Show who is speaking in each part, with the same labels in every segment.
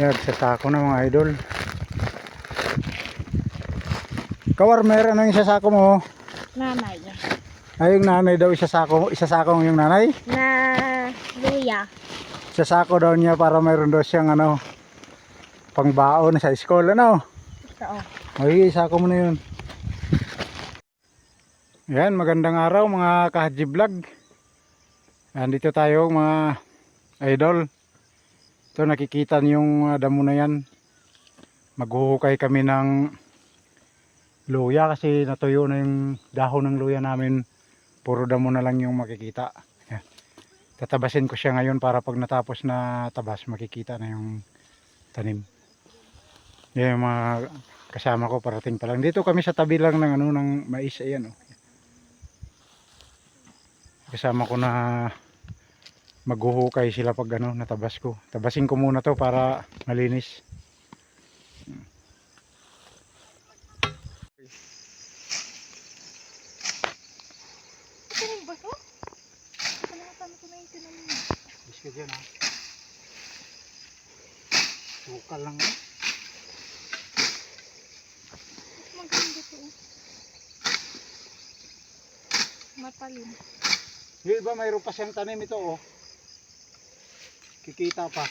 Speaker 1: Yan, sa sako na mga idol. Kawar, meron ano yung sasako mo?
Speaker 2: Nanay.
Speaker 1: Ay, yung nanay daw, isasako, isasako yung nanay?
Speaker 2: Na luya.
Speaker 1: Isasako daw niya para mayroon daw siyang ano, pangbaon sa school, ano?
Speaker 2: Ito oh.
Speaker 1: Ay, isako mo na yun. Yan, magandang araw mga kahaji vlog. Andito tayo mga idol. Ito nakikita niyo yung uh, damo na yan. Maghuhukay kami ng luya kasi natuyo na yung dahon ng luya namin. Puro damo na lang yung makikita. Tatabasin ko siya ngayon para pag natapos na tabas makikita na yung tanim. Yan yung mga kasama ko parating pa lang. Dito kami sa tabi lang ng ano ng mais ayan oh. Kasama ko na maghuhukay sila pag ano natabas ko. Tabasin ko muna to para malinis. Biska dyan ha. Sukal lang.
Speaker 2: Mas maganda oh. Matalim.
Speaker 1: Yung iba mayroon pa siyang tanim ito oh. Kikita pa.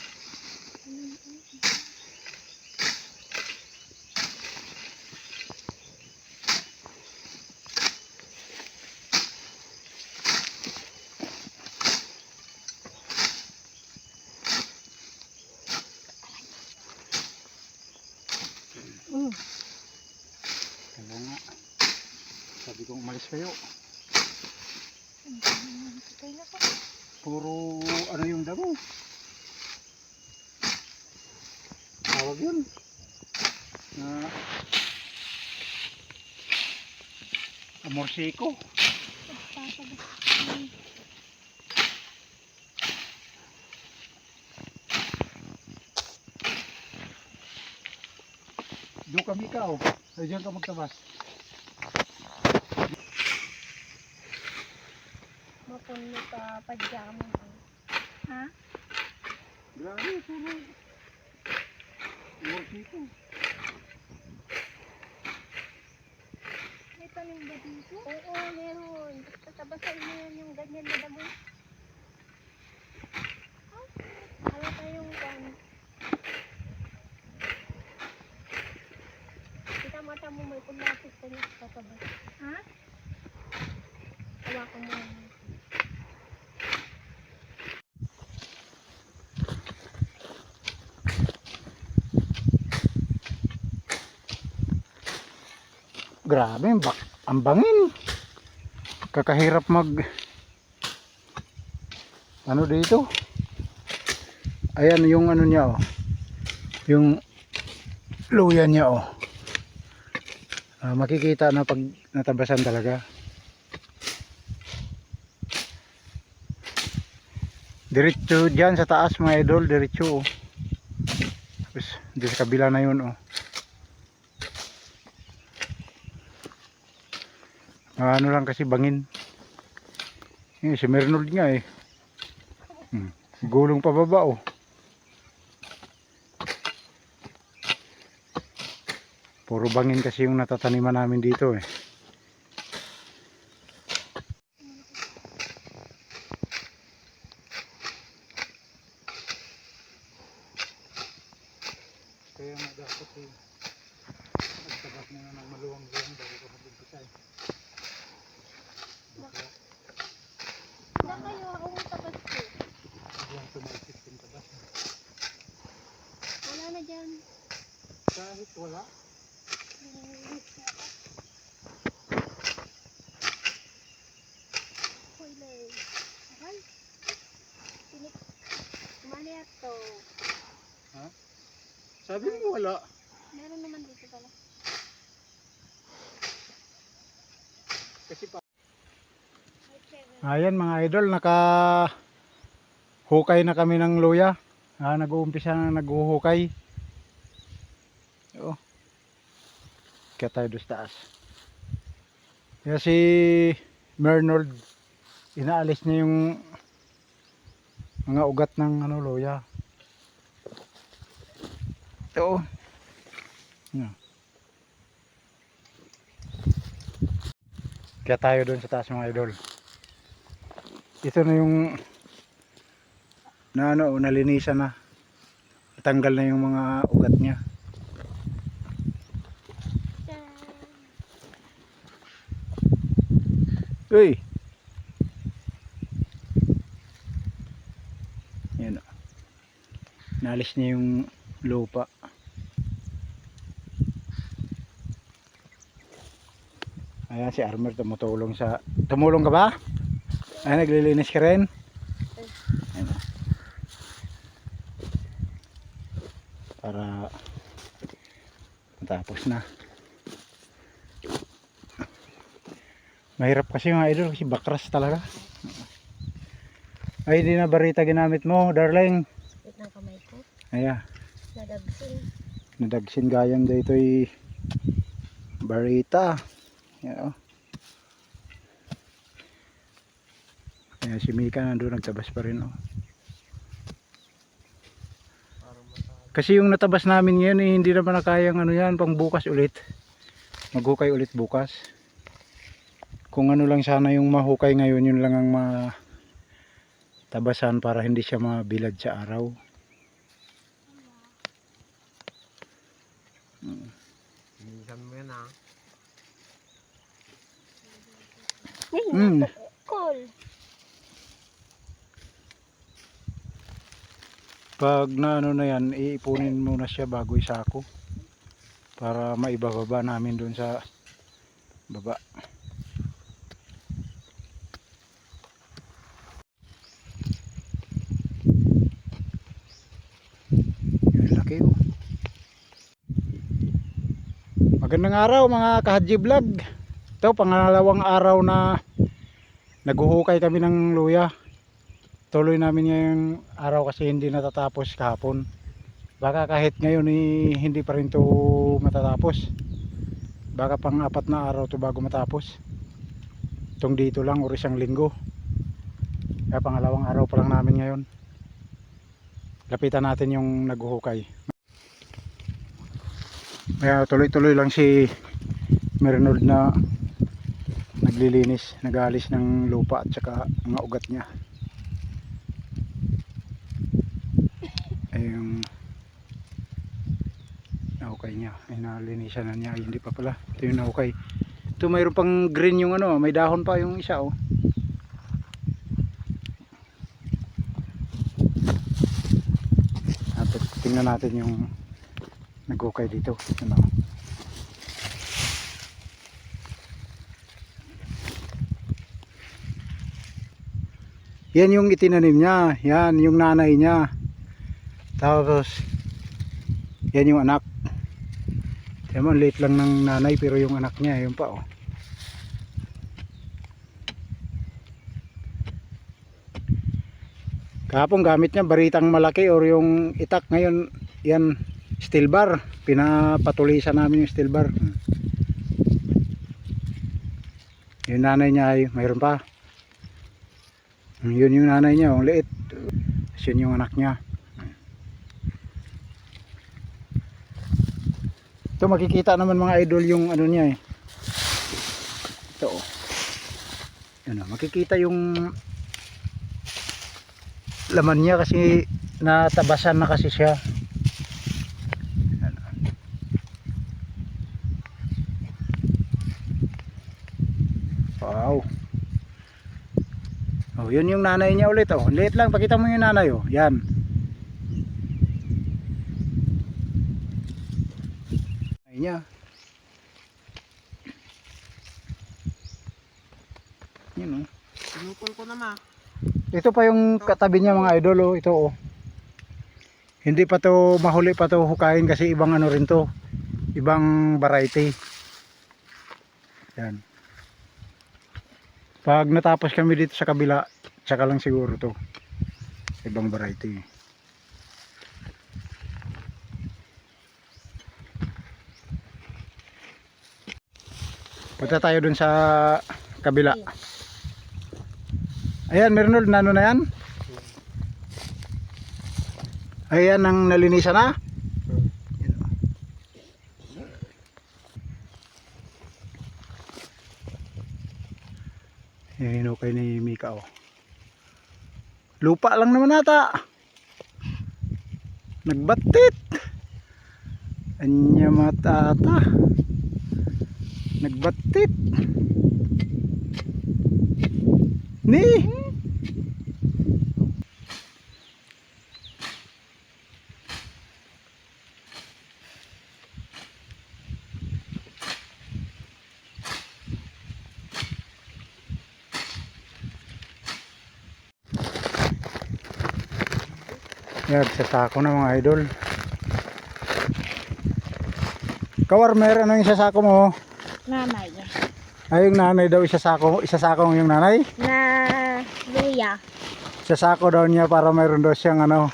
Speaker 2: Mm.
Speaker 1: Kaya nga. Sabi ko umalis kayo. Puro ano yung damo. Tawag yun. Na amorsiko. Doon kami ka oh. Ay diyan ka magtabas.
Speaker 2: Mapuno ka pajama. Ha?
Speaker 1: Grabe, puro.
Speaker 2: May tanim ba dito? Oo, meron. Tatabasan mo yan yung ganyan na damo. Oh, Ano tayong kan? Kita mata mo may pulapit ka niya. Ha? Hawakan
Speaker 1: Grabe, ang bangin. Kakahirap mag ano dito? Ayan yung ano niya oh. Yung luya niya oh. Ah, makikita na pag natabasan talaga. Diretso diyan sa taas mga idol, diretso oh. Tapos di sa kabila na yun oh. Ano lang kasi bangin. Eh, si Mernold nga eh. Hmm. Gulong pababa oh. Puro bangin kasi yung natataniman namin dito eh. Kaya nga dapat eh. Magtabas muna ng maluwang-luwang bago ko mag-umpisa
Speaker 2: Na kayo, umutabas ko.
Speaker 1: Tabas.
Speaker 2: Wala na dyan.
Speaker 1: Kahit wala.
Speaker 2: Hoy, lay. Ay. Tinik. Mali ato.
Speaker 1: Sabi mo wala.
Speaker 2: Meron naman dito pala.
Speaker 1: Kasi pa. Ayan mga idol, naka hukay na kami ng luya. Ah, nag-uumpisa na naghuhukay. Oh. Kaya tayo doon sa taas. Kaya si Mernold, inaalis niya yung mga ugat ng ano luya. Ito. Yan. Kaya tayo doon sa taas mga idol. Ito na yung na ano, nalinisan na. Natanggal na yung mga ugat niya. Uy! Yan o. Nalis niya yung lupa. Ayan si Armer tumutulong sa... Tumulong ka ba? Ay, naglilinis ka rin? Para matapos na. Mahirap kasi mga idol kasi bakras talaga. Ay, di na barita ginamit mo, darling.
Speaker 2: Wait ng kamay ko.
Speaker 1: Ayan.
Speaker 2: Nadagsin.
Speaker 1: nadagsin gayam dito ay barita yan o Ayan, si Mika nandun nagtabas pa rin o kasi yung natabas namin ngayon eh, hindi naman na kayang ano yan pang bukas ulit maghukay ulit bukas kung ano lang sana yung mahukay ngayon yun lang ang matabasan para hindi siya mabilad sa araw
Speaker 3: Minsan mo yan ah.
Speaker 1: Mm.
Speaker 2: Call.
Speaker 1: Pag na ano na yan, iipunin muna siya bago isako. Para maibababa namin doon sa baba. Yun, laki oh. Magandang araw mga kahadji vlog. Ito pangalawang araw na naghuhukay kami ng luya tuloy namin ngayong araw kasi hindi natatapos kahapon. Baka kahit ngayon eh, hindi pa rin to matatapos. Baka pang apat na araw to bago matapos. Itong dito lang or isang linggo. Kaya pangalawang araw pa lang namin ngayon. Lapitan natin yung naghuhukay. Kaya tuloy tuloy lang si Mernold na naglilinis nagalis ng lupa at saka mga ugat niya ay yung nahukay niya. Ay nalinisan na niya. Ay hindi pa pala. Ito yung nahukay ito mayroon pang green yung ano may dahon pa yung isa oh. At tingnan natin yung naghukay dito. Ano? Yan yung itinanim niya. Yan yung nanay niya tapos, yan yung anak. Yan mo, late lang ng nanay pero yung anak niya, yun pa oh. Kahapon gamit niya baritang malaki or yung itak ngayon, yan steel bar. Pinapatulisan namin yung steel bar. Yung nanay niya ay mayroon pa. Yun yung nanay niya, ang liit. Tapos yun yung anak niya. Ito makikita naman mga idol yung ano niya eh. Ito oh. Ano, makikita yung laman niya kasi natabasan na kasi siya. Wow. Oh, yun yung nanay niya ulit oh. Liit lang, pakita mo yung nanay oh. Yan. Niya. Yun oh.
Speaker 3: Sinupol ko na ma.
Speaker 1: Ito pa yung katabi niya mga idol oh. Ito oh. Hindi pa to mahuli pa to hukayin kasi ibang ano rin to. Ibang variety. Yan. Pag natapos kami dito sa kabila, tsaka lang siguro to. Ibang variety. Punta tayo dun sa kabila. Ayan, Mernold, nano na yan? Ayan ang nalinisan na. Ayan, okay ni Mika oh. Lupa lang naman nata. Nagbatit. Anya matata. Nagbatit. Ni. Yan, sa sako na mga idol. Kawar, meron ano yung sasako mo?
Speaker 2: Nanay.
Speaker 1: Ay, yung nanay daw, isasako, isasako yung nanay?
Speaker 2: Na luya.
Speaker 1: Isasako daw niya para mayroon daw siyang ano,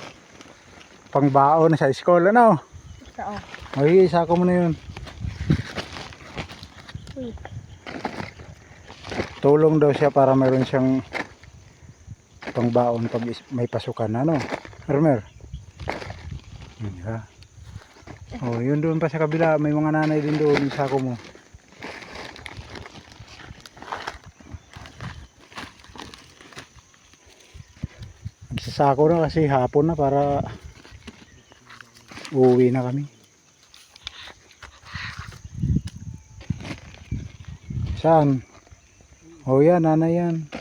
Speaker 1: pangbaon sa school, ano?
Speaker 2: Ito.
Speaker 1: Ay, isako mo na yun.
Speaker 2: Uy.
Speaker 1: Tulong daw siya para mayroon siyang pangbaon pag may pasukan, ano? Armer? Yun ha. Oh, yun doon pa sa kabila, may mga nanay din doon, yung sako mo. Magsasako na kasi hapon na para uuwi na kami. Saan? Oh yan, nanay yan.